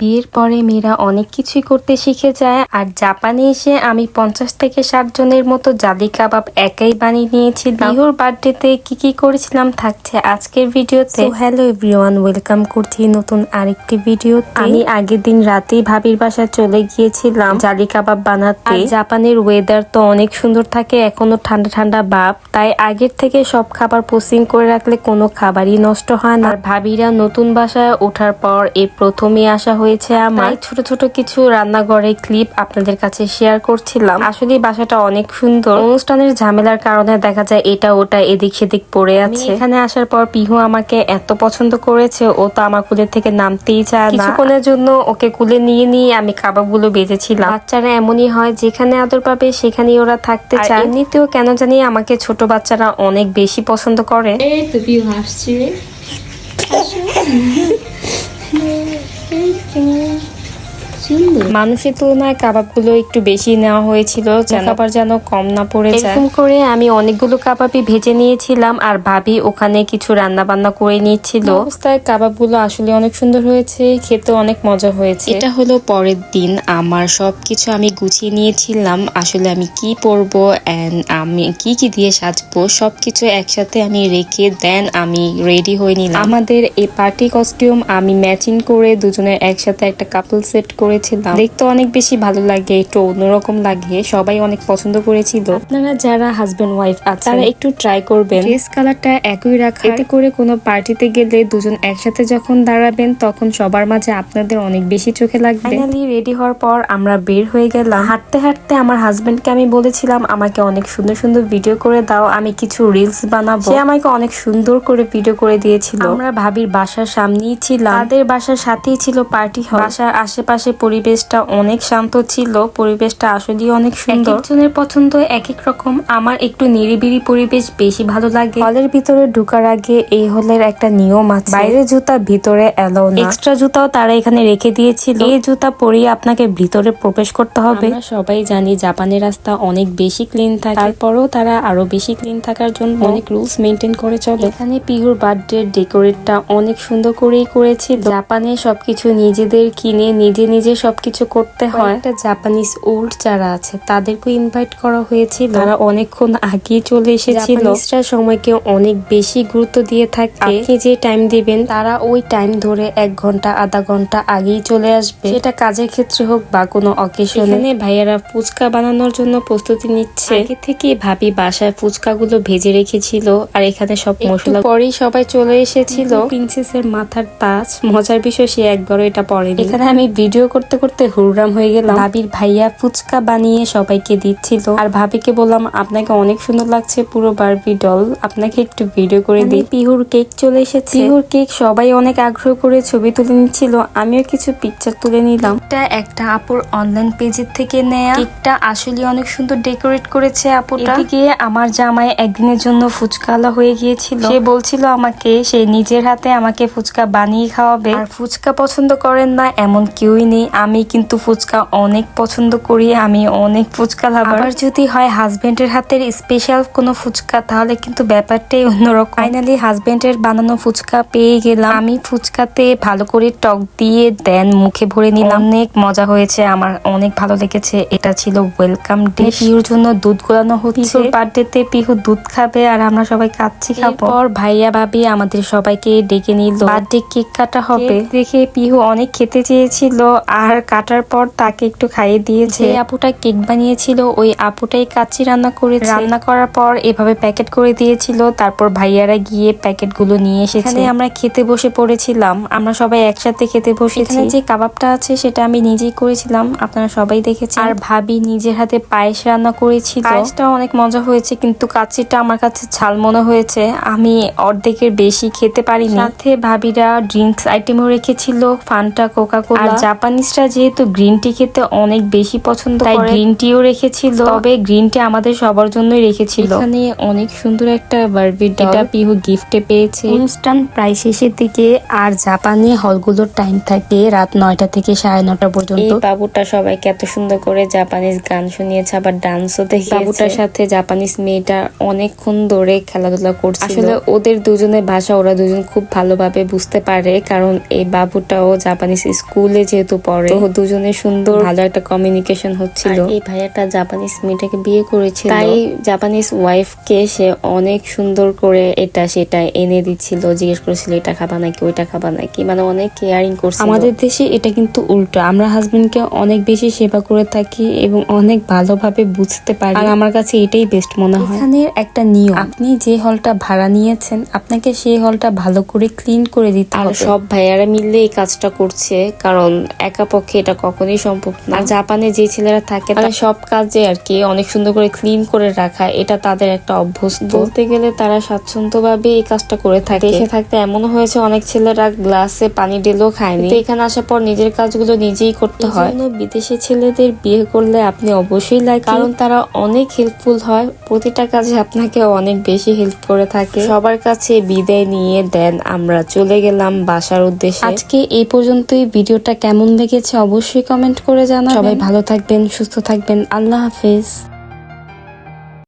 বিয়ের পরে মেয়েরা অনেক কিছুই করতে শিখে যায়। আর জাপানে এসে আমি পঞ্চাশ থেকে ষাট জনের মতো জালি কাবাব একাই বানিয়ে নিয়েছি বিহুর বার্থডেতে কি কি করেছিলাম থাকছে আজকের ভিডিওতে। হ্যালো এভরিওয়ান ওয়েলকাম করছি নতুন আরেকটি ভিডিও আমি আগের দিন রাতেই ভাবির বাসায় চলে গিয়েছিলাম জালি কাবাব বানাতে। জাপানের ওয়েদার তো অনেক সুন্দর থাকে এখনও ঠান্ডা ঠান্ডা ভাব। তাই আগের থেকে সব খাবার পোস্টিং করে রাখলে কোনো খাবারই নষ্ট হয় না। আর ভাবিরা নতুন বাসায় ওঠার পর এ প্রথমে আসা হয়েছে আমার। ছোট ছোট কিছু রান্নাঘরের ক্লিপ আপনাদের কাছে শেয়ার করছিলাম। আসলে বাসাটা অনেক সুন্দর। অনুষ্ঠানের ঝামেলার কারণে দেখা যায় এটা ওটা এদিক সেদিক পড়ে আছে। এখানে আসার পর পিহু আমাকে এত পছন্দ করেছে ও তো আমার কুলের থেকে নামতেই চায় না। কিছুক্ষণের জন্য ওকে কুলে নিয়ে নিয়ে আমি কাবাবগুলো বেজেছিলাম বাচ্চারা এমনই হয় যেখানে আদর পাবে সেখানেই ওরা থাকতে চায়। এমনিতেও কেন জানি আমাকে ছোট বাচ্চারা অনেক বেশি পছন্দ করে। এই তো পিহু হাসছে। সুন্দর। মানুষের তুলনায় কাবাবগুলো একটু বেশি নেওয়া হয়েছিল আবার যেন কম না পড়ে যায়। এরকম করে আমি অনেকগুলো কাবাবই ভেজে নিয়েছিলাম আর ভাবি ওখানে কিছু রান্না বান্না করে নিচ্ছিল। অবস্থায় কাবাবগুলো আসলে অনেক সুন্দর হয়েছে খেতে অনেক মজা হয়েছে। এটা হলো পরের দিন আমার সব কিছু আমি গুছিয়ে নিয়েছিলাম আসলে আমি কি পরবো অ্যান্ড আমি কি কি দিয়ে সাজবো সব কিছু একসাথে আমি রেখে দেন আমি রেডি হয়ে নিলাম। আমাদের এই পার্টি কস্টিউম আমি ম্যাচিং করে দুজনের একসাথে একটা কাপল সেট করেছিলাম। দেখতে অনেক বেশি ভালো লাগে একটু অন্যরকম লাগে সবাই অনেক পছন্দ করেছিল। আপনারা যারা হাজবেন্ড ওয়াইফ আছে তারা একটু ট্রাই করবেন। ড্রেস কালারটা একই রাখা এতে করে কোনো পার্টিতে গেলে দুজন একসাথে যখন দাঁড়াবেন তখন সবার মাঝে আপনাদের অনেক বেশি চোখে লাগবে। ফাইনালি রেডি হওয়ার পর আমরা বের হয়ে গেলাম। হাঁটতে হাঁটতে আমার হাজবেন্ডকে আমি বলেছিলাম আমাকে অনেক সুন্দর সুন্দর ভিডিও করে দাও আমি কিছু রিলস বানাবো। সে আমাকে অনেক সুন্দর করে ভিডিও করে দিয়েছিল। আমরা ভাবির বাসার সামনেই ছিলাম। তাদের বাসার সাথেই ছিল পার্টি হল বাসার আশেপাশে পরিবেশটা অনেক শান্ত ছিল পরিবেশটা আসলেই অনেক সুন্দর। একজনের পছন্দ এক এক রকম আমার একটু নিরিবিলি পরিবেশ বেশি ভালো লাগে। হলের ভিতরে ঢুকার আগে এই হলের একটা নিয়ম আছে। বাইরের জুতা ভিতরে এলাও না। এক্সট্রা জুতাও তারা এখানে রেখে দিয়েছিল। এই জুতা পরিয়ে আপনাকে ভিতরে প্রবেশ করতে হবে। সবাই জানি জাপানের রাস্তা অনেক বেশি ক্লিন থাকে। তারপরেও তারা আরও বেশি ক্লিন থাকার জন্য অনেক রুলস মেনটেন করে চলে। এখানে পিহুর বার্থডে ডেকোরেটটা অনেক সুন্দর করেই করেছিল। জাপানে সবকিছু নিজেদের কিনে নিজে নিজে সবকিছু করতে হয়। একটা জাপানিজ ওল্ড যারা আছে তাদেরকে ইনভাইট করা হয়েছিল। তারা অনেকক্ষণ আগেই চলে এসেছিল। সময়কে অনেক বেশি গুরুত্ব দিয়ে থাকে। আপনি যে টাইম দিবেন তারা ওই টাইম ধরে এক ঘণ্টা আধা ঘণ্টা আগেই চলে আসবে। সেটা কাজের ক্ষেত্রে হোক বা কোনো অকেশনে ভাইয়ারা ফুচকা বানানোর জন্য প্রস্তুতি নিচ্ছে। আগে থেকে ভাবি বাসায় ফুচকা গুলো ভেজে রেখেছিল আর এখানে সব মশলা পরেই সবাই চলে এসেছিল। প্রিন্সেসের মাথার তাজ। মজার বিষয় সে একবারও এটা পড়েনি। এখানে আমি ভিডিও করতে করতে হুররাম হয়ে গেলাম। ভাবির ভাইয়া ফুচকা বানিয়ে সবাইকে দিচ্ছিল। আর ভাবিকে বললাম আপনাকে অনেক সুন্দর লাগছে পুরো বারবি ডল আপনাকে একটু ভিডিও করে দিই। পিহুর কেক চলে এসেছে। পিহুর কেক সবাই অনেক আগ্রহ করে ছবি তুলে নিচ্ছিল। আমিও কিছু পিকচার তুলে নিলাম। এটা একটা আপুর অনলাইন পেজের থেকে নেয়া। কেকটা আসলে অনেক সুন্দর ডেকোরেট করেছে আপুটা। এদিকে আমার জামাই একদিনের জন্য ফুচকালা হয়ে গিয়েছিল। সে বলছিল আমাকে সে নিজের হাতে আমাকে ফুচকা বানিয়ে খাওয়াবে। আর ফুচকা পছন্দ করেন না এমন কেউই নেই। আমি কিন্তু ফুচকা অনেক পছন্দ করি আমি অনেক ফুচকা লাভার আবার যদি হয় হাজবেন্ডের হাতের স্পেশাল কোনো ফুচকা তাহলে কিন্তু ব্যাপারটাই অন্যরকম। ফাইনালি হাজবেন্ডের বানানো ফুচকা পেয়ে গেলাম। আমি ফুচকাতে ভালো করে টক দিয়ে দেন মুখে ভরে নিলাম। অনেক মজা হয়েছে আমার অনেক ভালো লেগেছে। এটা ছিল ওয়েলকাম ডে পিহুর জন্য দুধ গোলানো হচ্ছে। বার্থডেতে পিহু দুধ খাবে আর আমরা সবাই কাচ্ছি খাব। পর ভাইয়া ভাবি আমাদের সবাইকে ডেকে নিল। বার্থডে কেক কাটা হবে। দেখে পিহু অনেক খেতে চেয়েছিল। আর কাটার পর তাকে একটু খাইয়ে দিয়েছে। আপুটা কেক বানিয়েছিল ওই আপুটাই কাচ্চি রান্না করে রান্না করার পর এভাবে প্যাকেট করে দিয়েছিল। তারপর ভাইয়ারা গিয়ে প্যাকেটগুলো নিয়ে এসেছে। আমরা খেতে বসে পড়েছিলাম। আমরা সবাই একসাথে খেতে বসেছি। যে কাবাবটা আছে সেটা আমি নিজেই করেছিলাম। আপনারা সবাই দেখেছেন। আর ভাবি নিজের হাতে পায়েস রান্না করেছিল। পায়েসটা অনেক মজা হয়েছে কিন্তু কাচ্চিটা আমার কাছে ঝাল মনে হয়েছে। আমি অর্ধেকের বেশি খেতে পারিনি। সাথে ভাবিরা ড্রিঙ্কস আইটেমও রেখেছিল ফান্টা কোকা কোলা জাপানিজ জাপানিজরা যেহেতু গ্রিন টি খেতে অনেক বেশি পছন্দ তাই গ্রিন টিও রেখেছিল। তবে গ্রিন টি আমাদের সবার জন্যই রেখেছিল। এখানে অনেক সুন্দর একটা বারবি এটা পিহু গিফটে পেয়েছে। অনুষ্ঠান প্রায় শেষের দিকে আর জাপানে হলগুলোর টাইম থাকে রাত নয়টা থেকে সাড়ে নটা পর্যন্ত। এই বাবুটা সবাইকে এত সুন্দর করে জাপানিজ গান শুনিয়েছে আবার ডান্সও দেখে বাবুটার সাথে জাপানিজ মেয়েটা অনেকক্ষণ ধরে খেলাধুলা করছে আসলে ওদের দুজনের ভাষা ওরা দুজন খুব ভালোভাবে বুঝতে পারে কারণ এই বাবুটাও জাপানিজ স্কুলে যেহেতু পড়ে তো দুজনের সুন্দর ভালো একটা কমিউনিকেশন হচ্ছিল। এই ভাইয়াটা জাপানিজ মেয়েটাকে বিয়ে করেছিল। তাই জাপানিজ ওয়াইফকে সে অনেক সুন্দর করে এটা সেটা এনে দিচ্ছিল জিজ্ঞেস করেছিল এটা খাবা নাকি ওইটা খাবা নাকি? মানে অনেক কেয়ারিং করছে আমাদের দেশে এটা কিন্তু উল্টো। আমরা হাজবেন্ডকে অনেক বেশি সেবা করে থাকি এবং অনেক ভালোভাবে বুঝতে পারি। আর আমার কাছে এটাই বেস্ট মনে হয়। এখানে একটা নিয়ম। আপনি যে হলটা ভাড়া নিয়েছেন আপনাকে সেই হলটা ভালো করে ক্লিন করে দিতে হবে। সব ভাইয়ারা মিললে এই কাজটা করছে কারণ একা পক্ষে এটা কখনোই সম্ভব না। আর জাপানে যে ছেলেরা থাকে তারা সব কাজে আর কি অনেক সুন্দর করে ক্লিন করে রাখা এটা তাদের একটা অভ্যস্ত। বলতে গেলে তারা স্বাচ্ছন্দ্যভাবে এই কাজটা করে থাকে। দেখে থাকতে এমন হয়েছে অনেক ছেলেরা গ্লাসে পানি ঢেলেও খায়নি এখানে আসার পর নিজের কাজগুলো নিজেই করতে হয়। বিদেশি ছেলেদের বিয়ে করলে আপনি অবশ্যই লাগে কারণ তারা অনেক হেল্পফুল হয়। প্রতিটা কাজে আপনাকে অনেক বেশি হেল্প করে থাকে। সবার কাছে বিদায় নিয়ে দেন আমরা চলে গেলাম বাসার উদ্দেশ্যে। আজকে এই পর্যন্তই। ভিডিওটা কেমন লেগেছে অবশ্যই কমেন্ট করে জানাবেন। সবাই ভালো থাকবেন সুস্থ থাকবেন। আল্লাহ হাফেজ।